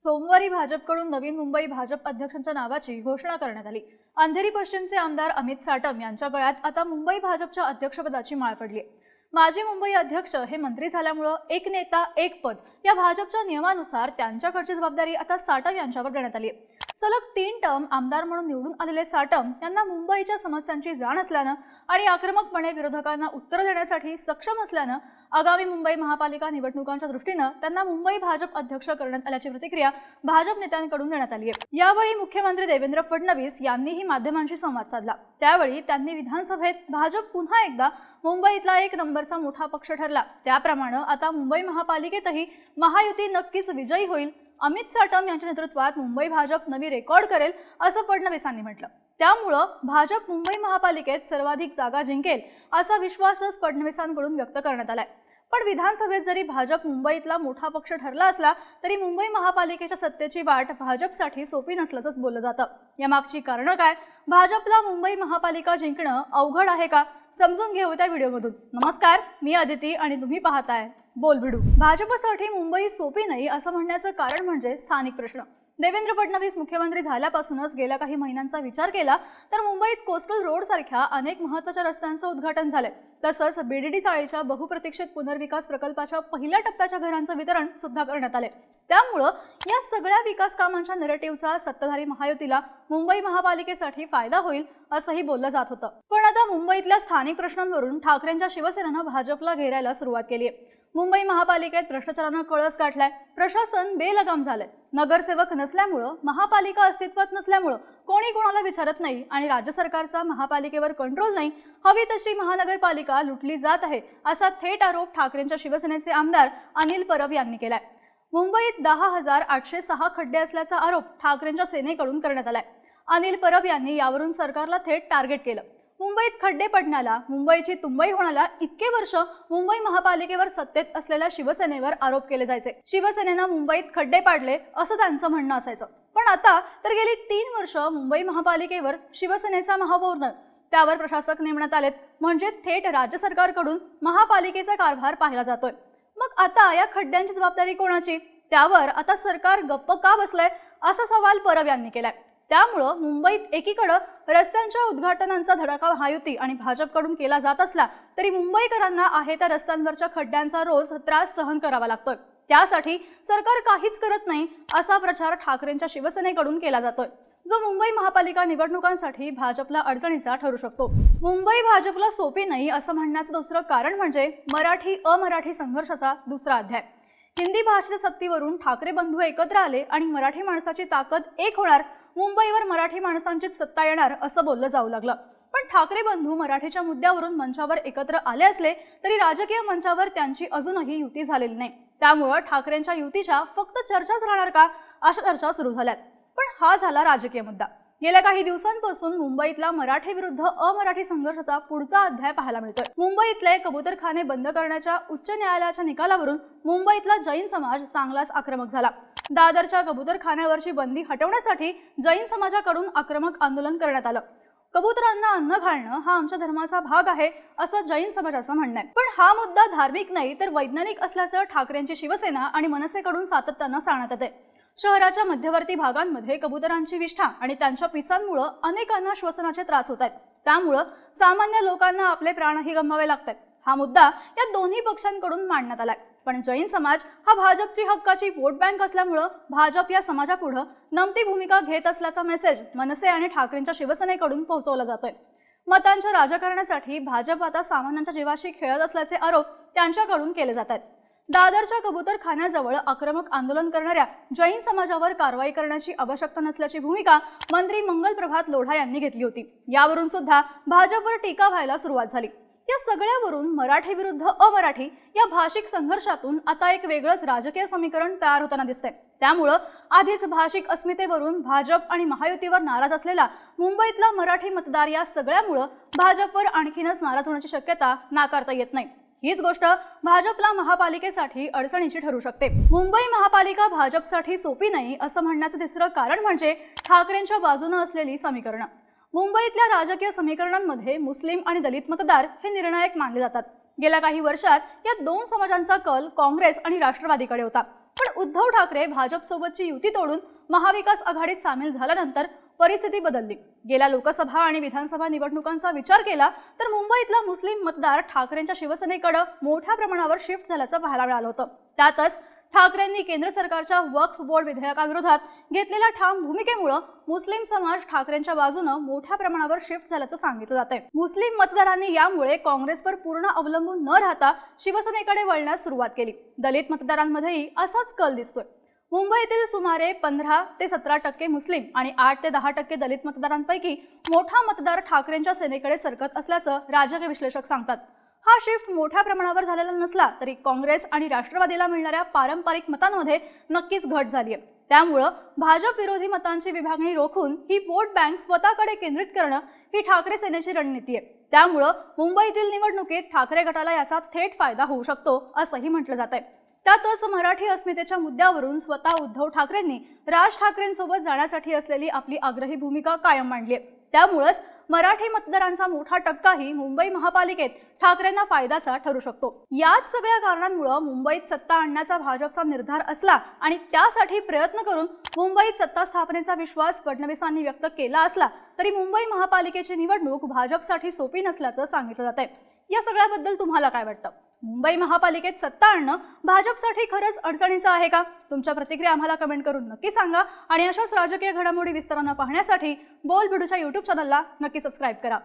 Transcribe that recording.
सोमवारी भाजपकडून नवीन मुंबई भाजप अध्यक्षांच्या नावाची घोषणा करण्यात आली अंधेरी पश्चिमचे आमदार अमित साटम यांच्या गळ्यात आता मुंबई भाजपच्या अध्यक्षपदाची माळ पडली माजी मुंबई अध्यक्ष हे मंत्री झाल्यामुळं एक नेता एक पद या भाजपच्या नियमानुसार त्यांच्याकडची जबाबदारी आता साटम यांच्यावर देण्यात आली आहे. सलग तीन टर्म आमदार म्हणून निवडून आलेले साटम यांना मुंबईच्या समस्यांची जाण असल्यानं आणि आक्रमकपणे विरोधकांना उत्तर देण्यासाठी सक्षम असल्यानं आगामी मुंबई महापालिका निवडणुकांच्या दृष्टीनं त्यांना मुंबई भाजप अध्यक्ष करण्यात आल्याची प्रतिक्रिया भाजप नेत्यांकडून देण्यात आली आहे यावेळी मुख्यमंत्री देवेंद्र फडणवीस यांनीही माध्यमांशी संवाद साधला. त्यावेळी त्यांनी विधानसभेत भाजप पुन्हा एकदा मुंबईतला एक नंबरचा मोठा पक्ष ठरला. त्याप्रमाणे आता मुंबई महापालिकेतही महायुती नक्कीच विजयी होईल अमित साटम यांच्या नेतृत्वात मुंबई भाजप नवी रेकॉर्ड करेल असं फडणवीसांनी म्हटलं. त्यामुळं भाजप मुंबई महापालिकेत सर्वाधिक जागा जिंकेल असा विश्वासच फडणवीसांकडून व्यक्त करण्यात आलाय. पण विधानसभेत जरी भाजप मुंबईतला मोठा पक्ष ठरला असला तरी मुंबई महापालिकेच्या सत्तेची वाट भाजपसाठी सोपी नसल्याचंच बोललं जातं. यामागची कारणं काय? भाजपला मुंबई महापालिका जिंकणं अवघड आहे का? समजून घेऊ त्या व्हिडिओमधून. नमस्कार मी अदिती आणि तुम्ही पाहताय बोलबिडू. भाजपसाठी मुंबई सोपी नाही असं म्हणण्याचं कारण म्हणजे स्थानिक प्रश्न. देवेंद्र फडणवीस मुख्यमंत्री झाल्यापासूनच गेल्या काही महिन्यांचा विचार केला तर मुंबईत कोस्टल रोड सारख्या अनेक महत्त्वाच्या रस्त्यांचं उद्घाटन झालंय. तसंच बीडीडी चाळीच्या बहुप्रतीक्षित पुनर्विकास प्रकल्पाच्या पहिल्या टप्प्याच्या घरांचं वितरण सुद्धा करण्यात आले त्यामुळं या सगळ्या विकास कामांच्या नरेटिव्हचा सत्ताधारी महायुतीला मुंबई महापालिकेसाठी फायदा होईल असंही बोललं जात होतं. पण आता मुंबईतल्या स्थानिक प्रश्नांवरून ठाकरेंच्या शिवसेनेनं भाजपला घेरायला सुरुवात केली आहे. मुंबई महापालिकेत भ्रष्टाचारानं कळस गाठलाय प्रशासन बेलगाम झालंय. नगरसेवक नसल्यामुळं महापालिका अस्तित्वात नसल्यामुळं कोणी कोणाला विचारत नाही आणि राज्य सरकारचा महापालिकेवर कंट्रोल नाही हवी तशी महानगरपालिका लुटली जात आहे असा थेट आरोप ठाकरेंच्या शिवसेनेचे आमदार अनिल परब यांनी केलाय. मुंबईत दहा हजार आठशे सहा खड्डे असल्याचा आरोप ठाकरेंच्या सेनेकडून करण्यात आलाय. अनिल परब यांनी यावरून सरकारला थेट टार्गेट केलं. मुंबईत खड्डे पडण्याला मुंबईची तुंबई होण्याला इतके वर्ष मुंबई महापालिकेवर सत्तेत असलेल्या शिवसेनेवर आरोप केले जायचे. शिवसेनेनं मुंबईत खड्डे पाडले असं त्यांचं म्हणणं असायचं. पण आता तर गेली तीन वर्ष मुंबई महापालिकेवर शिवसेनेचा महापौर त्यावर प्रशासक नेमण्यात आलेत. म्हणजे थेट राज्य सरकारकडून महापालिकेचा कारभार पाहिला जातोय. मग आता या खड्ड्यांची जबाबदारी कोणाची? त्यावर आता सरकार गप्प का बसलंय? असा सवाल परब यांनी केलाय. त्यामुळं मुंबईत एकीकडं रस्त्यांच्या उद्घाटनांचा धडाका महायुती आणि भाजपकडून केला जात असला तरी मुंबईकरांना आहे त्या रस्त्यांवरच्या खड्ड्यांचा रोज त्रास सहन करावा लागतोय. त्यासाठी सरकार काहीच करत नाही असा प्रचार ठाकरेंच्या शिवसेनेकडून केला जातोय. जो मुंबई महापालिका निवडणुकांसाठी भाजपला अडचणीचा ठरू शकतो. मुंबई भाजपला सोपी नाही असं म्हणण्याचं दुसरं कारण म्हणजे मराठी अमराठी संघर्षाचा दुसरा अध्याय. हिंदी भाषेच्या सक्तीवरून ठाकरे बंधू एकत्र आले आणि मराठी माणसाची ताकद एक होणार मुंबईवर मराठी माणसांचीच सत्ता येणार असं बोललं जाऊ लागलं. पण ठाकरे बंधू मराठीच्या मुद्द्यावरून मंचावर एकत्र आले असले तरी राजकीय मंचावर त्यांची अजूनही युती झालेली नाही. त्यामुळं ठाकरेंच्या युतीच्या फक्त चर्चाच राहणार का अशा चर्चा सुरू झाल्यात. पण हा झाला राजकीय मुद्दा. गेल्या काही दिवसांपासून मुंबईतला मराठी विरुद्ध अमराठी संघर्षाचा पुढचा अध्याय पाहायला मिळतोय. मुंबईतले कबूतरखाने बंद करण्याच्या उच्च न्यायालयाच्या निकालावरून मुंबईतला जैन समाज चांगलाच आक्रमक झाला. दादरच्या कबूतरखान्यावरची बंदी हटवण्यासाठी जैन समाजाकडून आक्रमक आंदोलन करण्यात आलं. कबुतरांना अन्न घालणं हा आमच्या धर्माचा भाग आहे असं जैन समाजाचं म्हणणं आहे. पण हा मुद्दा धार्मिक नाही तर वैज्ञानिक असल्याचं ठाकरेंची शिवसेना आणि मनसेकडून सातत्यानं सांगण्यात येते. शहराच्या मध्यवर्ती भागांमध्ये कबुतरांची विष्ठा आणि त्यांच्या पिसांमुळं अनेकांना श्वसनाचे त्रास होत आहेत. त्यामुळं सामान्य लोकांना आपले प्राणही गमवावे लागतात. हा मुद्दा या दोन्ही पक्षांकडून मांडण्यात आलाय. पण जैन समाज हा भाजपची हक्काची वोट बँक असल्यामुळं भाजप या समाजापुढं नमती भूमिका घेत असल्याचा मेसेज मनसे आणि ठाकरेंच्या शिवसेनेकडून पोहोचवला जातोय. मतांच्या राजकारणासाठी भाजप आता सामान्यांच्या जीवाशी खेळत असल्याचे आरोप त्यांच्याकडून केले जात आहेत. दादरच्या कबूतरखान्याजवळ आक्रमक आंदोलन करणाऱ्या जैन समाजावर कारवाई करण्याची आवश्यकता नसल्याची भूमिका मंत्री मंगल प्रभात लोढा यांनी घेतली होती. यावरून सुद्धा भाजपवर टीका व्हायला सुरुवात झाली. या सगळ्यावरून मराठी विरुद्ध अमराठी या भाषिक संघर्षातून आता एक वेगळंच राजकीय समीकरण तयार होताना दिसतंय. त्यामुळं आधीच भाषिक अस्मितेवरून भाजप आणि महायुतीवर नाराज असलेला मुंबईतला मराठी मतदार या सगळ्यामुळं भाजपवर आणखीनच नाराज होण्याची शक्यता नाकारता येत नाही. हीच गोष्ट भाजपला महापालिकेसाठी अडचणीची ठरू शकते. मुंबई महापालिका भाजपसाठी सोपी नाही असं म्हणण्याचं तिसरं कारण म्हणजे ठाकरेंच्या बाजूनं असलेली समीकरणं. मुंबईतल्या राजकीय समीकरणांमध्ये मुस्लिम आणि दलित मतदार हे निर्णायक मानले जातात. गेल्या काही वर्षात या दोन समाजांचा कल काँग्रेस आणि राष्ट्रवादीकडे होता. पण उद्धव ठाकरे भाजपसोबतची युती तोडून महाविकास आघाडीत सामील झाल्यानंतर परिस्थिती बदलली. गेल्या लोकसभा आणि विधानसभा निवडणुकांचा विचार केला तर मुंबईतला मुस्लिम मतदार ठाकरेंच्या शिवसेनेकडे मोठ्या प्रमाणावर शिफ्ट झाल्याचं पाहायला मिळालं होतं. त्यातच ठाकरेंनी केंद्र सरकारच्या वक्फ बोर्ड विधेयकाविरोधात घेतलेल्या ठाम भूमिकेमुळं मुस्लिम समाज ठाकरेंच्या बाजूनं मोठ्या प्रमाणावर शिफ्ट झाल्याचं सांगितलं जात आहे मुस्लिम मतदारांनी यामुळे काँग्रेसवर पूर्ण अवलंबून न राहता शिवसेनेकडे वळण्यास सुरुवात केली. दलित मतदारांमध्येही असाच कल दिसतोय. मुंबईतील सुमारे पंधरा ते सतरा टक्के मुस्लिम आणि आठ ते दहा टक्के दलित मतदारांपैकी मोठा मतदार ठाकरेंच्या सेनेकडे सरकत असल्याचं राजकीय विश्लेषक सांगतात. हा शिफ्ट मोठ्या प्रमाणावर झालेला नसला तरी काँग्रेस आणि राष्ट्रवादीला मिळणाऱ्या पारंपरिक मतांमध्ये नक्कीच घट झाली आहे त्यामुळं भाजप विरोधी मतांची विभागणी रोखून ही वोट बँक स्वतःकडे केंद्रित करणं ही ठाकरे सेनेची रणनीती आहे. त्यामुळं मुंबईतील निवडणुकीत ठाकरे गटाला याचा थेट फायदा होऊ शकतो असंही म्हटलं जात आहे त्यातच मराठी अस्मितेच्या मुद्द्यावरून स्वतः उद्धव ठाकरेंनी राज ठाकरेंसोबत जाण्यासाठी असलेली आपली आग्रही भूमिका कायम मांडली आहे त्यामुळंच मराठी मतदारांचा मोठा टक्काही मुंबई महापालिकेत ठाकरेंना फायद्याचा ठरू शकतो. याच सगळ्या कारणांमुळे मुंबईत सत्ता आणण्याचा भाजपचा निर्धार असला आणि त्यासाठी प्रयत्न करून मुंबईत सत्ता स्थापनेचा विश्वास फडणवीसांनी व्यक्त केला असला तरी मुंबई महापालिकेची निवडणूक भाजपसाठी सोपी नसल्याचं सांगितलं जात आहे या सगळ्याबद्दल तुम्हाला काय वाटतं? मुंबई महापालिकेत सत्ता आणणं भाजपसाठी खरंच अडचणीचं आहे का? तुमच्या प्रतिक्रिया आम्हाला कमेंट करून नक्की सांगा आणि अशाच राजकीय घडामोडी विस्तारांना पाहण्यासाठी बोल बिडूच्या यूट्यूब चॅनलला नक्की सबस्क्राईब करा.